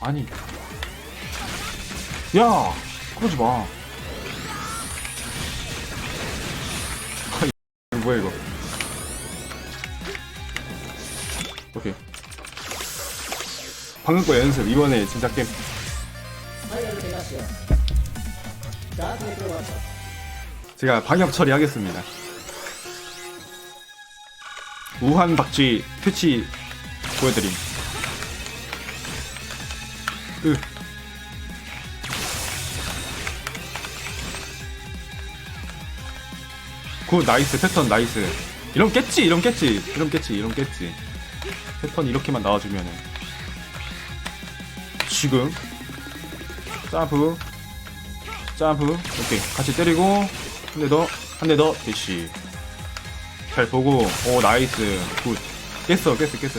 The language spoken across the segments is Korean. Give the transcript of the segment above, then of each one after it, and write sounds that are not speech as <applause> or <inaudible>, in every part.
아니. 야! 그러지 마. 이거 뭐야, 이거. 오케이. 방금 거 연습, 이번에 진짜 게임. 제가 방역 처리하겠습니다. 우한 박쥐 퇴치 보여드림. 으. 굿 나이스 패턴 나이스. 이런 깼지 이런 깼지. 이런 깼지 이런 깼지. 패턴 이렇게만 나와주면은. 지금. 점프. 점프. 오케이. 같이 때리고 한 대 더 한 대 더. 대시. 잘 보고. 오 나이스. 굿. 깼어 깼어 깼어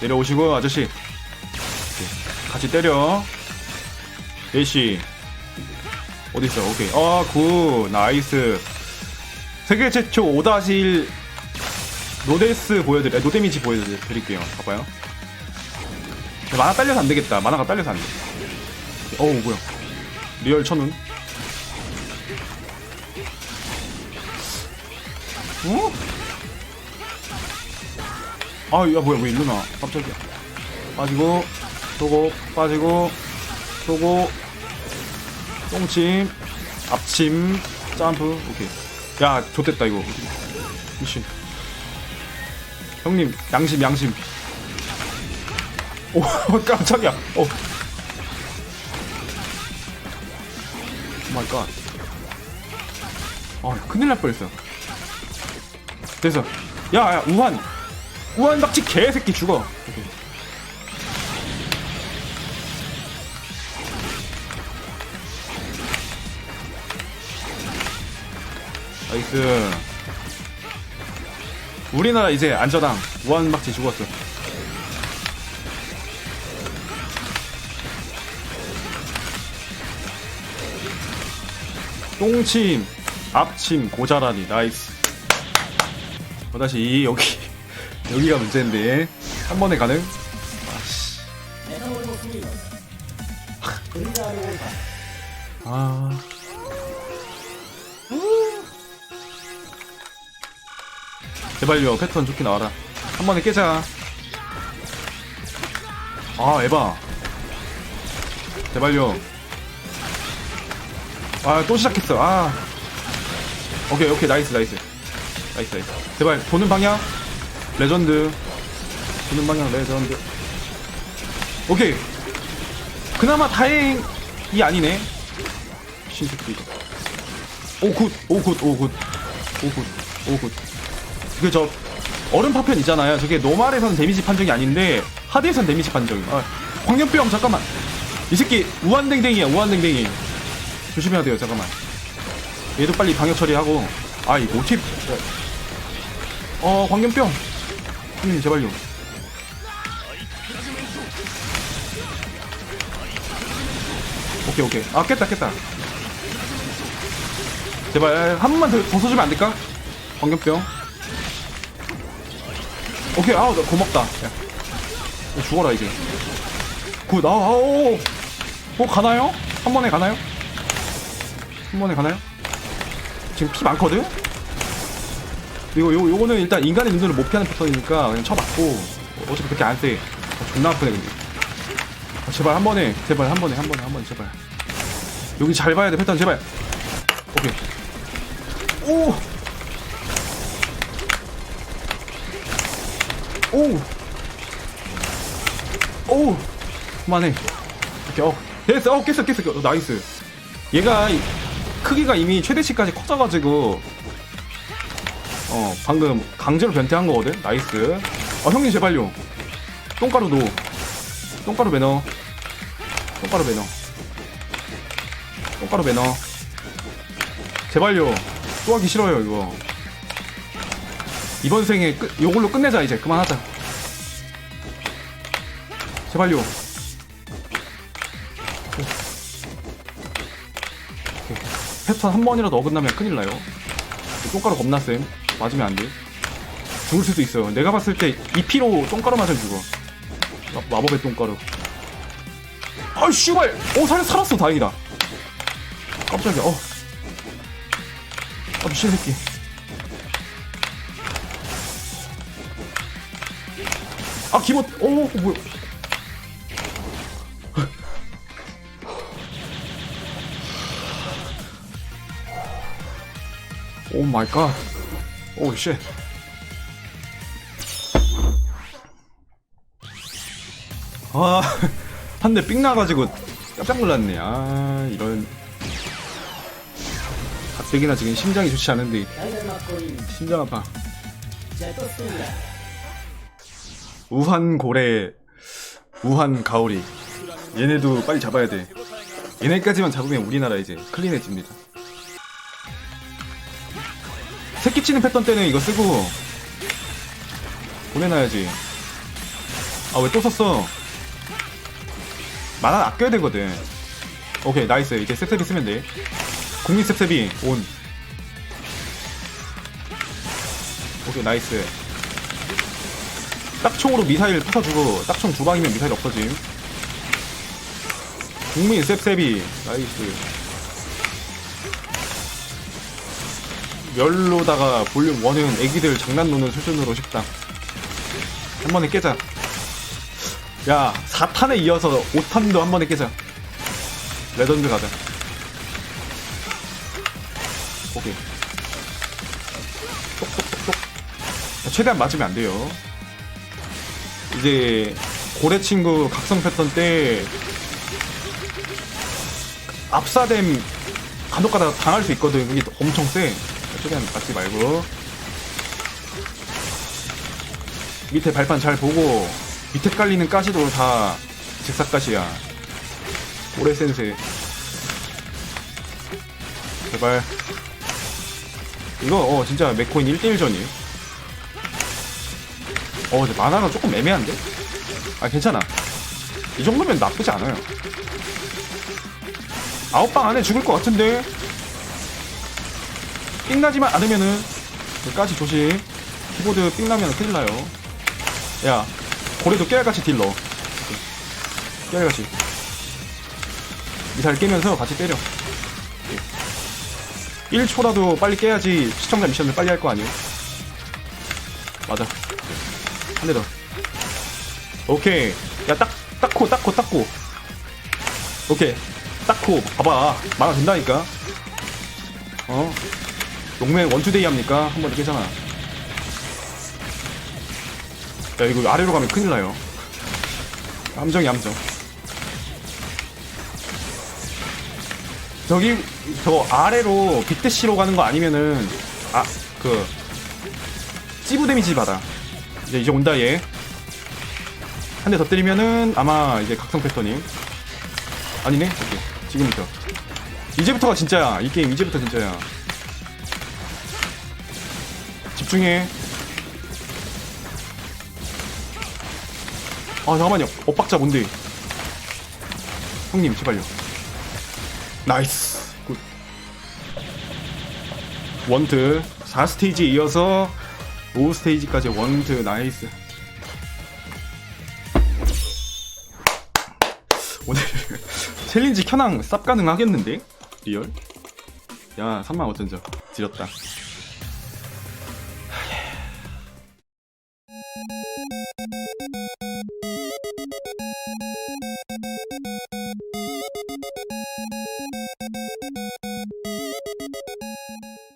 내려오시고 아저씨. 오케이. 같이 때려. 대시 어딨어? 오케이. 아굿. 나이스. 세계 최초 5-1 노데스 보여드릴 아, 노데미지 보여드릴게요. 봐봐요. 만화 딸려서 안되겠다. 만화가 딸려서 안돼. 어우 뭐야. 리얼 천운. 어? 아야 뭐야 왜 일로 나. 깜짝이야 빠지고 쏘고 빠지고 쏘고. 똥침 앞침 점프. 오케이. 야 좋됐다 이거. 미친. 형님 양심 양심. 오 <laughs> 깜짝이야. 어. 오마이갓. 아 큰일 날 뻔했어 됐어. 야야 우한 우한 박치 개새끼 죽어. 나이스. 우리나라 이제 안전함. 우한 박치 죽었어. 똥침 앞침 고자라니 나이스. 또다시 여기 여기가 문제인데. 한 번에 가능? 아씨 아 제발요 패턴 좋게 나와라. 한 번에 깨자. 아 에바. 제발요. 아 또 시작했어. 아. 오케이 오케이. 나이스 나이스. 나이스 나이스. 제발 보는 방향 레전드. 보는 방향 레전드. 오케이. 그나마 다행이 아니네. 신새끼 이거 오굿 오굿 오굿 오굿 오굿. 그저 얼음 파편 있잖아요. 저게 노말에선 데미지 판정이 아닌데 하드에선 데미지 판정이 아, 광년병 잠깐만. 이 새끼 우한댕댕이야 우한댕댕이. 조심해야 돼요 잠깐만. 얘도 빨리 방역 처리하고. 아이 모팁 어 광견병 형님 제발요 오케이 오케이 아 깼다 깼다 제발 한 번만 더, 더 써주면 안 될까? 광견병 오케이 아우 나 고맙다 야. 야, 죽어라 이제 굿 아우 아우 어 가나요? 한 번에 가나요? 한 번에 가나요? 지금 피 많거든? 이거 요, 요거는 일단 인간의 눈으로 못 피하는 패턴이니까 그냥 쳐맞고 어차피 그렇게 안 돼. 어, 존나 아프네 근데. 아, 제발 한 번에 제발 한 번에 한 번에 한 번에 제발. 여기 잘 봐야 돼 패턴 제발. 오케이. 오. 오. 오. 그만해. 이렇게 어 됐어. 어 깼어 깼어. 어, 나이스. 얘가 이- 크기가 이미 최대치까지 커져가지고 어 방금 강제로 변태한 거거든? 나이스. 어 형님 제발요. 똥가루 노. 똥가루 매너. 똥가루 매너. 똥가루 매너. 제발요. 또 하기 싫어요 이거. 이번 생에 끝 요걸로 끝내자 이제. 그만하자. 제발요. 패턴 한 번이라도 어긋나면 큰일 나요. 똥가루 겁나 쌤 맞으면 안 돼 죽을 수도 있어요. 내가 봤을 때이 피로 똥가루 맞아 죽어. 마, 마법의 똥가루. 아 씨발! 어 살, 살았어 다행이다. 깜짝이야. 어. 아 미친 새끼. 아. 오 어, 뭐야? 오 마이 갓. 오 쉣. 아, <laughs> 한대삑 나가지고 깜짝 놀랐네. 아, 이런. 가뜩이나 지금 심장이 좋지 않은데, 심장 아파. 우한 고래, 우한 가오리. 얘네도 빨리 잡아야 돼. 얘네까지만 잡으면 우리나라 이제 클린해집니다. 새끼 치는 패턴 때는 이거 쓰고, 보내놔야지. 아, 왜 또 썼어? 만화 아껴야 되거든. 오케이, 나이스. 이제 셉셉이 쓰면 돼. 국민 셉셉이 온. 오케이, 나이스. 딱총으로 미사일 터져주고, 딱총 두 방이면 미사일 없어짐. 국민 셉셉이, 나이스. 멸로다가 볼륨 1은 애기들 장난 노는 수준으로 식당. 한 번에 깨자. 야, 4탄에 이어서 5탄도 한 번에 깨자. 레전드 가자. 오케이. 똑똑똑똑. 최대한 맞으면 안 돼요. 이제, 고래 친구 각성 패턴 때, 압사됨 간혹 가다 당할 수 있거든. 그게 엄청 세. 최대한 맞지 말고. 밑에 발판 잘 보고, 밑에 깔리는 가시도 다 직사가시야. 오래 센세. 제발. 이거, 어, 진짜 맥코인 1대1전이에요. 어, 근데 만화가 조금 애매한데? 아, 괜찮아. 이 정도면 나쁘지 않아요. 아홉 방 안에 죽을 것 같은데? 삥나지만 않으면은, 까지 조심. 키보드 삥나면 큰일 나요. 야, 고래도 깨알같이 딜 넣어. 깨알같이. 미사일 깨면서 같이 때려. 1초라도 빨리 깨야지 시청자 미션을 빨리 할 거 아니에요? 맞아. 한 대 더. 오케이. 야, 딱, 딱코, 딱코, 딱코. 오케이. 딱코. 봐봐. 만화 된다니까. 어? 용맹 원투데이 합니까? 한 번에 깨잖아. 야 이거 아래로 가면 큰일 나요. 함정이 함정. 저기 저 아래로 빅대시로 가는 거 아니면은 아 그 찌부 데미지 받아. 이제 이제 온다 얘. 한 대 더 때리면은 아마 이제 각성 패턴이. 아니네? 오케이. 지금부터. 이제부터가 진짜야. 이 게임 이제부터 진짜야 집중해. 아 잠깐만요. 엇박자 뭔데? 형님 제발요. 나이스. 굿. 원트. 4스테이지 이어서 5스테이지까지 원트. 나이스. 오늘 <laughs> 챌린지 켜낭 쌉 가능하겠는데? 리얼? 야 35,000점. 지렸다